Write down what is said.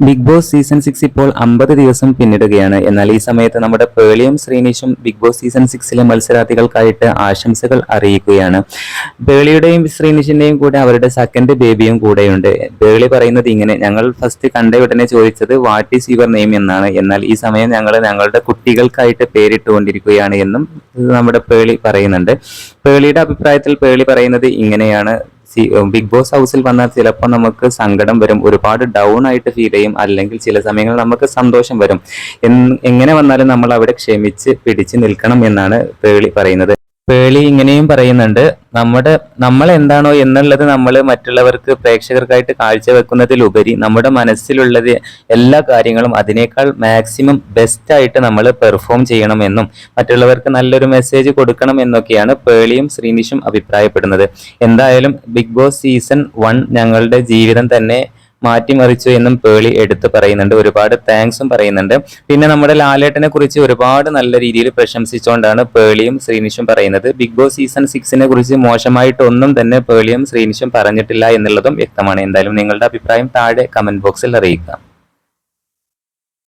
Big boss season six ഇപ്പോൾ അമ്പത് ദിവസം പിന്നിടുകയാണ്. എന്നാൽ ഈ സമയത്ത് നമ്മുടെ പേളിയും ശ്രീനിഷും ബിഗ് ബോസ് സീസൺ സിക്സിലെ മത്സരാർത്ഥികൾക്കായിട്ട് ആശംസകൾ അറിയിക്കുകയാണ്. പേളിയുടെയും ശ്രീനിഷിന്റെയും കൂടെ അവരുടെ സെക്കൻഡ് ബേബിയും കൂടെയുണ്ട്. പേളി പറയുന്നത് ഇങ്ങനെ ഞങ്ങൾ ഫസ്റ്റ് കണ്ട ഉടനെ ചോദിച്ചത് വാട്ട് ഈസ് യുവർ നെയിം എന്നാണ്. എന്നാൽ ഈ സമയം ഞങ്ങൾ ഞങ്ങളുടെ കുട്ടികൾക്കായിട്ട് പേരിട്ടുകൊണ്ടിരിക്കുകയാണ് എന്നും നമ്മുടെ പേളി പറയുന്നുണ്ട്. പേളിയുടെ അഭിപ്രായത്തിൽ പേളി പറയുന്നത് ഇങ്ങനെയാണ്. ബിഗ് ബോസ് ഹൗസിൽ വന്നാൽ ചിലപ്പോൾ നമുക്ക് സങ്കടം വരും ഒരുപാട് ഡൗൺ ആയിട്ട് ഫീൽ ചെയ്യും അല്ലെങ്കിൽ ചില സമയങ്ങളിൽ നമുക്ക് സന്തോഷം വരും. എങ്ങനെ വന്നാലും നമ്മൾ അവിടെ ക്ഷമിച്ച് പിടിച്ചു നിൽക്കണം എന്നാണ് പേളി പറയുന്നത്. പേളി ഇങ്ങനെയും പറയുന്നുണ്ട്. നമ്മുടെ നമ്മൾ എന്താണോ എന്നുള്ളത് നമ്മൾ മറ്റുള്ളവർക്ക് പ്രേക്ഷകർക്കായിട്ട് കാഴ്ചവെക്കുന്നതിലുപരി നമ്മുടെ മനസ്സിലുള്ളത് എല്ലാ കാര്യങ്ങളും അതിനേക്കാൾ മാക്സിമം ബെസ്റ്റ് ആയിട്ട് നമ്മൾ പെർഫോം ചെയ്യണമെന്നും മറ്റുള്ളവർക്ക് നല്ലൊരു മെസ്സേജ് കൊടുക്കണം എന്നൊക്കെയാണ് പേളിയും ശ്രീനിഷും അഭിപ്രായപ്പെടുന്നത്. എന്തായാലും ബിഗ് ബോസ് സീസൺ വൺ ഞങ്ങളുടെ ജീവിതം തന്നെ മാറ്റിമറിച്ചു എന്നും പേളി എടുത്തു പറയുന്നുണ്ട്. ഒരുപാട് താങ്ക്സും പറയുന്നുണ്ട്. പിന്നെ നമ്മുടെ ലാലേട്ടനെ കുറിച്ച് ഒരുപാട് നല്ല രീതിയിൽ പ്രശംസിച്ചുകൊണ്ടാണ് പേളിയും ശ്രീനിഷും പറയുന്നത്. ബിഗ് ബോസ് സീസൺ സിക്സിനെ കുറിച്ച് മോശമായിട്ടൊന്നും തന്നെ പേളിയും ശ്രീനിഷും പറഞ്ഞിട്ടില്ല എന്നുള്ളതും വ്യക്തമാണ്. എന്തായാലും നിങ്ങളുടെ അഭിപ്രായം താഴെ കമന്റ് ബോക്സിൽ അറിയിക്കുക